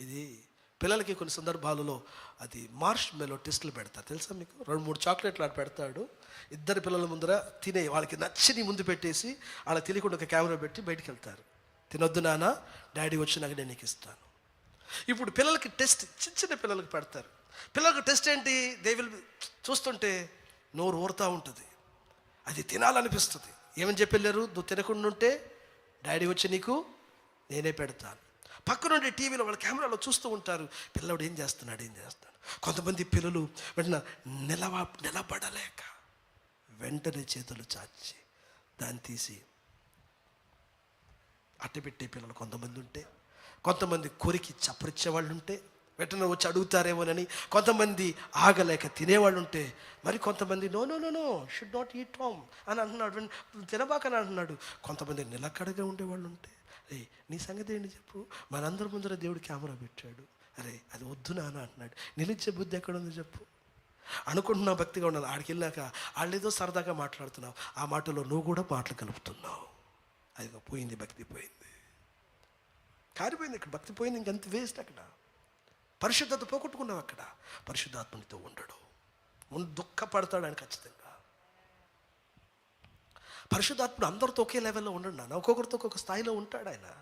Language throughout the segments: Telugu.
ఇది పిల్లలకి కొన్ని సందర్భాలలో అది మార్ష్ మెలో టెస్టులు పెడతారు తెలుసా మీకు? రెండు మూడు చాక్లెట్లు అటు పెడతాడు. ఇద్దరు పిల్లల ముందర తినే వాళ్ళకి నచ్చని ముందు పెట్టేసి వాళ్ళకి తెలియకుండా ఒక కెమెరా పెట్టి బయటికి వెళ్తారు తినొద్దు నాన్న డాడీ వచ్చినాక నేను నీకు ఇస్తాను. ఇప్పుడు పిల్లలకి టెస్ట్ చిన్న చిన్న పిల్లలకి పెడతారు. పిల్లలకి టెస్ట్ ఏంటి? దే విల్ చూస్తుంటే నోరు ఊరుతూ ఉంటుంది. అది తినాలనిపిస్తుంది. ఏమని చెప్పి వెళ్ళారు? నువ్వు తినకుండా ఉంటే డాడీ వచ్చి నీకు నేనే పెడతాను. పక్కనుండి టీవీలో వాళ్ళ కెమెరాలో చూస్తూ ఉంటారు. పిల్లవాడు ఏం చేస్తున్నాడు? ఏం చేస్తున్నాడు? కొంతమంది పిల్లలు వెంటనే నిలవ నిలబడలేక వెంటనే చేతులు చాచి దాన్ని తీసి అట్టపెట్టే పిల్లలు కొంతమంది ఉంటే కొంతమంది కొరికి చప్పరిచ్చే వాళ్ళు ఉంటే వెంటనే వచ్చి అడుగుతారేమోనని కొంతమంది ఆగలేక తినేవాళ్ళు ఉంటే మరి కొంతమంది no no no no should not eat home అని అంటున్నాడు. తినబాక తినబాకని అంటున్నాడు. కొంతమంది నిలకడగా ఉండేవాళ్ళు ఉంటే అరే నీ సంగతి ఏంటి చెప్పు? మనందరి ముందర దేవుడు కెమెరా పెట్టాడు. అరే అది వద్దు నాన్న అంటున్నాడు. నిలిచే బుద్ధి ఎక్కడ ఉంది చెప్పు. అనుకుంటున్నావు భక్తిగా ఉండాలి. ఆడికి వెళ్ళాక వాళ్ళేదో సరదాగా మాట్లాడుతున్నావు. ఆ మాటలో నువ్వు కూడా మాటలు కలుపుతున్నావు. అది పోయింది భక్తి పోయింది. కారిపోయింది ఇక్కడ. భక్తి పోయింది. ఇంకంత వేస్ట్ అక్కడ. పరిశుద్ధత పోగొట్టుకున్నావు అక్కడ. పరిశుద్ధాత్మనితో ఉండడు. ముందు దుఃఖపడతాడు ఆయన ఖచ్చితంగా. పరిశుద్ధాత్ముడు అందరితో ఒకే లెవెల్లో ఉండడు నాన్న. ఒక్కొక్కరితో ఒక్కొక్క స్థాయిలో ఉంటాడు ఆయన.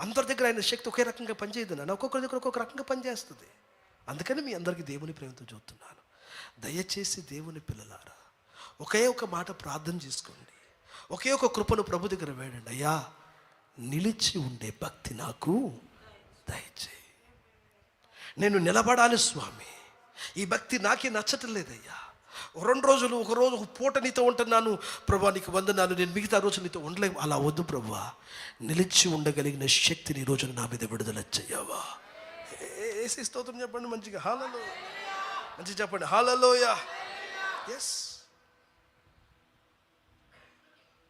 అందరి దగ్గర ఆయన శక్తి ఒకే రకంగా పనిచేయదు నాన్న. ఒక్కొక్కరి దగ్గర ఒక్కొక్క రకంగా పనిచేస్తుంది. అందుకని మీ అందరికీ దేవుని ప్రేమతో చూస్తున్నాను దయచేసి దేవుని పిల్లలారా ఒకే ఒక మాట ప్రార్థన చేసుకోండి. ఒకే ఒక కృపను ప్రభు దగ్గర వేడండి. అయ్యా నిలిచి ఉండే భక్తి నాకు దయచేయి. నేను నిలబడాలి స్వామి. ఈ భక్తి నాకే నచ్చటం లేదయ్యా. రెండు రోజులు ఒక రోజు ఒక పూట నీతో ఉంటున్నాను. ప్రభా నీకు వందనాలు. నేను మిగతా రోజు నీతో ఉండలేము. అలా వద్దు ప్రభా. నిలిచి ఉండగలిగిన శక్తిని ఈ రోజున నా మీద విడుదల చెయ్యవా. ఏసీ స్తోత్రం చెప్పండి మంచిగా. హాలలో మంచిగా చెప్పండి. హాలలోయ. ఎస్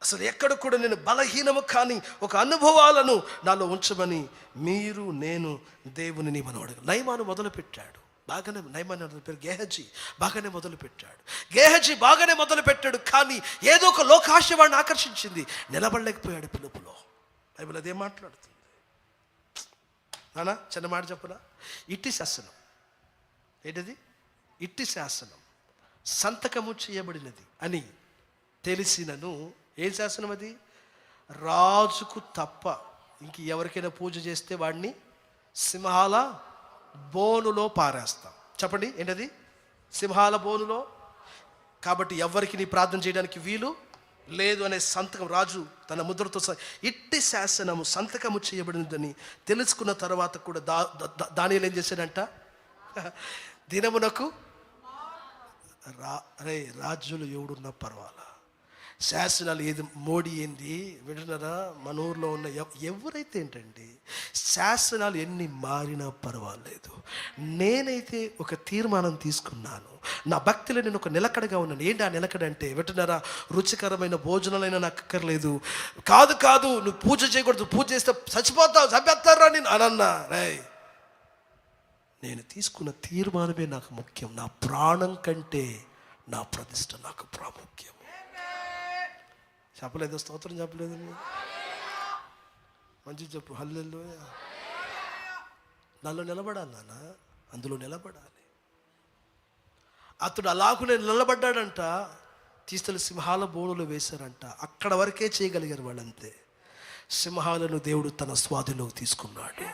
అసలు ఎక్కడ కూడా నేను బలహీనము కానీ ఒక అనుభవాలను నాలో ఉంచమని మీరు నేను దేవుని మనం అడగ. నయమాను మొదలుపెట్టాడు. బాగానే నయమాన్ అతని పేరు గేహజీ బాగానే మొదలుపెట్టాడు. గేహజీ బాగానే మొదలుపెట్టాడు కానీ ఏదో ఒక లోకాశ వాడిని ఆకర్షించింది. నిలబడలేకపోయాడు పిలుపులో. బైబిల్ అదే మాట్లాడుతుంది. నానా చిన్న మాట చెప్పనా? ఇట్టి శాసనం. ఏంటిది? ఇట్టి శాసనం. సంతకము చేయబడినది అని తెలిసినను. ఏం శాసనం అది? రాజుకు తప్ప. ఇంక ఎవరికైనా పూజ చేస్తే వాడిని సింహాల బోనులో పారేస్తాం. చెప్పండి ఏంటది? సింహాల బోనులో? కాబట్టి ఎవరికి నీ ప్రార్థన చేయడానికి వీలు లేదు అనే సంతకం రాజు తన ముద్రతో ఇట్టి శాసనము సంతకము చేయబడినదని తెలుసుకున్న తర్వాత కూడా దా దానిలో ఏం చేశాడంట? దినమునకు రా అరే రాజులు ఎవడున్నా పర్వాలా? శాసనాలు ఏది మోడీ ఏంది వింటున్నారా మన ఊర్లో ఉన్న ఎవరైతే ఏంటండి శాసనాలు ఎన్ని మారినా పర్వాలేదు. నేనైతే ఒక తీర్మానం తీసుకున్నాను. నా భక్తిలో నేను ఒక నిలకడగా ఉన్నాను. ఏంటి ఆ నిలకడ అంటే వింటున్నారా? రుచికరమైన భోజనాలైనా నాకు అక్కర్లేదు. కాదు కాదు నువ్వు పూజ చేయకూడదు. పూజ చేస్తే చచ్చిపోతావు చంపేస్తారా నేను అనన్నా రై నేను తీసుకున్న తీర్మానమే నాకు ముఖ్యం. నా ప్రాణం కంటే నా ప్రతిష్ట నాకు ప్రాముఖ్యం. చెప్పలేదు స్తోత్రం చెప్పలేదు మంచి చెప్పు. హల్లెల్లో దానిలో నిలబడాలి నాన్న. అందులో నిలబడాలి. అతడు అలాగునే నిలబడ్డాడంట. తీసుకెళ్ళి సింహాల బోనులు వేశారంట. అక్కడ వరకే చేయగలిగారు వాళ్ళంతే. సింహాలను దేవుడు తన స్వాధిలోకి తీసుకున్నాడు.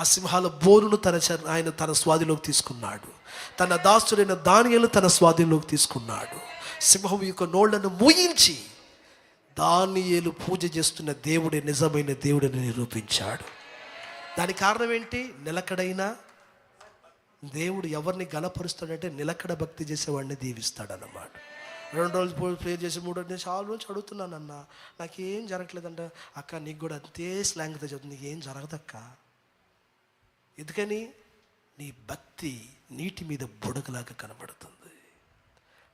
ఆ సింహాల బోరును తన ఆయన తన స్వాధిలోకి తీసుకున్నాడు. తన దాసుడైన దానియలు తన స్వాధీనంలోకి తీసుకున్నాడు. సింహం యొక్క నోళ్ళను మూయించి దానియేలు పూజ చేస్తున్న దేవుడే నిజమైన దేవుడని నిరూపించాడు. దాని కారణం ఏంటి? నిలకడైన దేవుడు ఎవరిని గలపరుస్తాడంటే నిలకడ భక్తి చేసేవాడిని దీవిస్తాడన్నమాట. రెండు రోజులు పో- ప్రేయర్ చేసి మూడు రోజు నేను చాలా రోజు అడుగుతున్నానన్న నాకేం జరగట్లేదంట. అక్క నీకు కూడా అంతే స్లాంగ్తో చెప్తుంది నీకేం జరగదక్క? ఎందుకని? నీ భక్తి నీటి మీద బుడగలాగా కనబడుతుంది.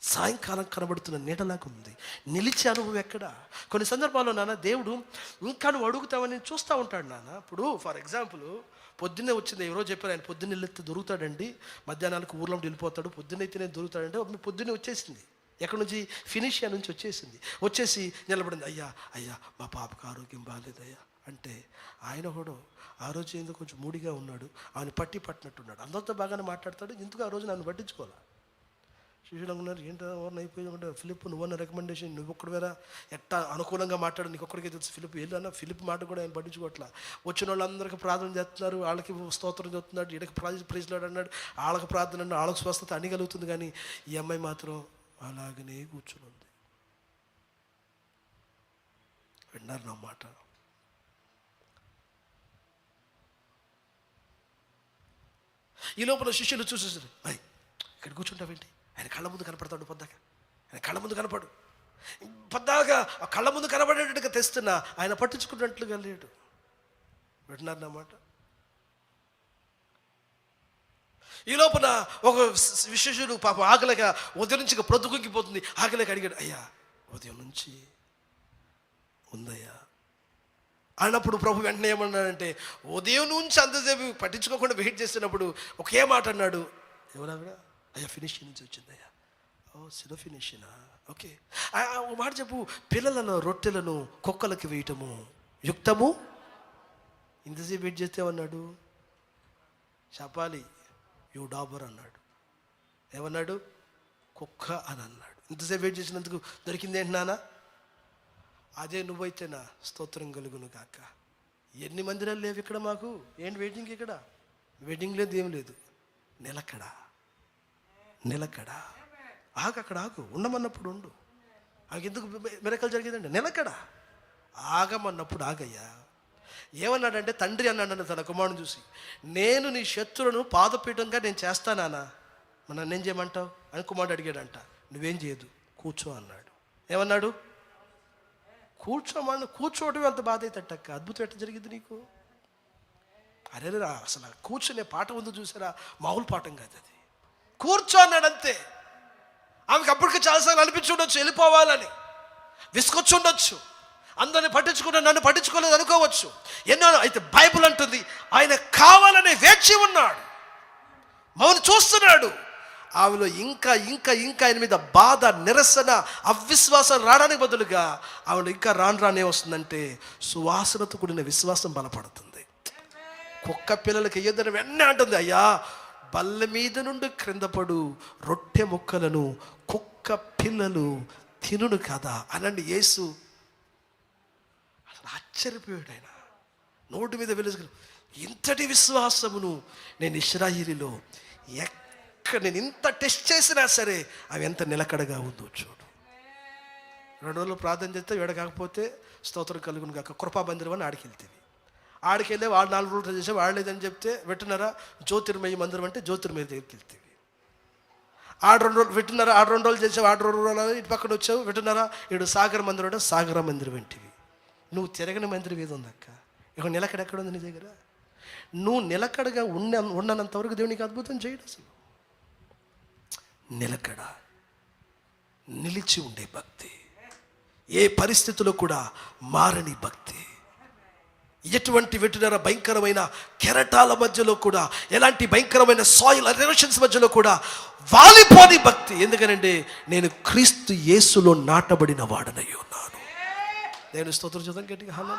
సాయంకాలం కనబడుతున్న నీడలాగా ఉంది. నిలిచే అనుభవం ఎక్కడ? కొన్ని సందర్భాల్లో నాన్న దేవుడు ఇంకా నువ్వు అడుగుతావని చూస్తూ ఉంటాడు నాన్న. ఇప్పుడు ఫర్ ఎగ్జాంపుల్ పొద్దున్నే వచ్చింది ఎవరో చెప్పారు ఆయన పొద్దున్న వెళ్ళితే దొరుకుతాడండి. మధ్యాహ్నానికి ఊర్లో ఉండి వెళ్ళిపోతాడు. నేను దొరుకుతాడంటే పొద్దున్నే వచ్చేసింది. ఎక్కడి నుంచి? ఫినిషియా నుంచి వచ్చేసింది. వచ్చేసి నిలబడింది అయ్యా అయ్యా మా పాపకు ఆరోగ్యం బాగాలేదు అయ్యా అంటే ఆయన కూడా ఆ రోజు ఎందుకు కొంచెం మూడిగా ఉన్నాడు. ఆయన పట్టి పట్టినట్టున్నాడు. అందరితో బాగానే మాట్లాడతాడు. ఎందుకు ఆ రోజు నన్ను పట్టించుకోవాలి? శిష్యులు అనుకున్నారు ఏంటో ఎవరిని అయిపోయి అంటే ఫిలిప్ నువ్వన్న రికమెండేషన్ నువ్వు ఒక్కడు వేరా ఎట్టా అనుకూలంగా మాట్లాడు నీకు ఒక్కడికే తెలుసు. ఫిలిప్ వెళ్ళన్నా ఫిలిప్ మాట కూడా ఆయన పట్టించుకోవట్లా వచ్చిన వాళ్ళందరికీ ప్రార్థన చేస్తున్నారు. వాళ్ళకి స్తోత్రం చెప్తున్నాడు. ఈడకి ప్రైజ్ ప్రైజ్లాడు అన్నాడు. వాళ్ళకి ప్రార్థన అన్నాడు వాళ్ళకి స్వస్థత అని కలుగుతుంది కానీ ఈ అమ్మాయి మాత్రం అలాగనే కూర్చుని ఉంది విన్నారు నా మాట. ఈ లోపల శిష్యులు చూసేసారు. అయ్యి ఇక్కడ కూర్చుంటావేంటి? ఆయన కళ్ళ ముందు కనపడతాడు పొద్దాక. ఆయన కళ్ళ ముందు కనపడు. పొద్దాక ఆ కళ్ళ ముందు కనబడేటట్టుగా తెస్తున్నా ఆయన పట్టించుకున్నట్లుగా లేడు. వింటున్నారు నా మాట? ఈ లోపల ఒక విశేషుడు పాపం ఆకలిక ఉదయం నుంచి ప్రొద్దుకుంకిపోతుంది ఆకలికి అడిగాడు అయ్యా ఉదయం నుంచి ఉందయ్యా. అన్నప్పుడు ప్రభు వెంటనే ఏమన్నాడంటే ఉదయం నుంచి అంతసేపు పట్టించుకోకుండా వెయిట్ చేస్తున్నప్పుడు ఒకే మాట అన్నాడు. ఎవరా అయ్యా ఫినిషింగ్ నుంచి వచ్చిందయ్యా ఓ సిలో ఫినిషినా ఓకే ఆ, ఒక మాట చెప్పు పిల్లలను రొట్టెలను కుక్కలకి వేయటము యుక్తము? ఇంతసేపు వెయిట్ చేస్తే ఏమన్నాడు చెప్పాలి యూ డాబర్ అన్నాడు. ఏమన్నాడు? కుక్క అని అన్నాడు. ఇంతసేపు వెయిట్ చేసినందుకు దొరికింది ఏంటి నాన్న? అదే నువ్వైతేనా స్తోత్రం కలుగును కాక ఎన్ని మందిరాలు లేవు ఇక్కడ మాకు? ఏంటి వెయిటింగ్ ఇక్కడ? వెయిటింగ్ లేదు ఏం లేదు. నిలకడా? నిలకడ. ఆగు అక్కడ ఆగు. ఉండమన్నప్పుడు ఉండు. ఆగెందుకు మిరకలు జరిగిందండి? నిలకడ. ఆగమన్నప్పుడు ఆగయ్యా. ఏమన్నాడంటే తండ్రి అన్నాడు తన కుమారుని చూసి నేను నీ శత్రులను పాదపీఠంగా నేను చేస్తానా మన నేను చేయమంటావు? అని కుమారుడు అడిగాడంట. నువ్వేం చేయదు. కూర్చో అన్నాడు. ఏమన్నాడు? కూర్చోమని కూర్చోవటం అంత బాధ అవుతట్టక్క అద్భుతం ఎట్ట జరిగింది నీకు? అరే రా అసలు కూర్చునే పాట ఉందో చూసారా? మామూలు పాఠం కాదు అది కూర్చో అన్నాడు అంతే ఆమెకు అప్పటికి చాలాసార్లు అనిపించి ఉండొచ్చు వెళ్ళిపోవాలని. విసుకొచ్చి ఉండొచ్చు అందరిని పట్టించుకుంటే నన్ను పట్టించుకోలేదు అనుకోవచ్చు. ఎన్నో అయితే బైబుల్ అంటుంది ఆయన కావాలని వేచి ఉన్నాడు. మౌని చూస్తున్నాడు. ఆమెలో ఇంకా ఇంకా ఇంకా ఆయన మీద బాధ నిరసన అవిశ్వాసం రావడానికి బదులుగా ఆమెలో ఇంకా రాను రానే వస్తుందంటే సువాసనతో కూడిన విశ్వాసం బలపడుతుంది. కుక్క పిల్లలకి ఎదురు వెన్న అంటుంది అయ్యా బల్ల మీద నుండి క్రిందపడు రొట్టె ముక్కలను కుక్క పిల్లలు తినును కదా అనండి యేసు. అసలు ఆశ్చర్యపోయాడు ఆయన. నోటి మీద వెలుసుకుని ఇంతటి విశ్వాసమును నేను ఇస్రాయిలీలో ఎక్కడ నేను ఇంత టెస్ట్ చేసినా సరే అవి ఎంత నిలకడగా ఉందో చూడు. రెండు రోజులు ప్రార్థన చేస్తే వేడ కాకపోతే స్తోత్రం కలుగును కాక కృపాబందిరం అని ఆడికి వెళ్తుంది ఆడికెళ్ళే వాళ్ళు నాలుగు రోజులు చేసే వాళ్ళు లేదని చెప్తే వింటున్నారా? జ్యోతిర్మయ మందిరం అంటే జ్యోతిర్మయ దగ్గరికి వెళ్తేవి ఆడు రెండు రోజులు వింటున్నారా? ఆడు రెండు రోజులు చేసావు ఆడు రెండు రోజులు ఇటు పక్కన వచ్చావు వింటున్నారా? ఇడు సాగర మందిరం అంటే సాగర మందిరం వెంటివి. నువ్వు తిరగని మందిరం ఏది ఉందక్క. ఇక నిలకడ ఎక్కడ ఉంది నీ దగ్గర? నువ్వు నిలకడగా ఉన్న ఉన్నంతవరకు దేవునికి అద్భుతం చేయడు అసలు. నిలకడ నిలిచి ఉండే భక్తి. ఏ పరిస్థితిలో కూడా మారని భక్తి. ఎటువంటి వెటునర భయంకరమైన కెరటాల మధ్యలో కూడా ఎలాంటి భయంకరమైన సాయిల్ ఎరోషన్స్ మధ్యలో కూడా వాలిపోని భక్తి. ఎందుకనంటే నేను క్రీస్తు యేసులో నాటబడిన వాడనై ఉన్నాను. నేను స్తోత్రం చూద్దాం గట్టిగా. హలో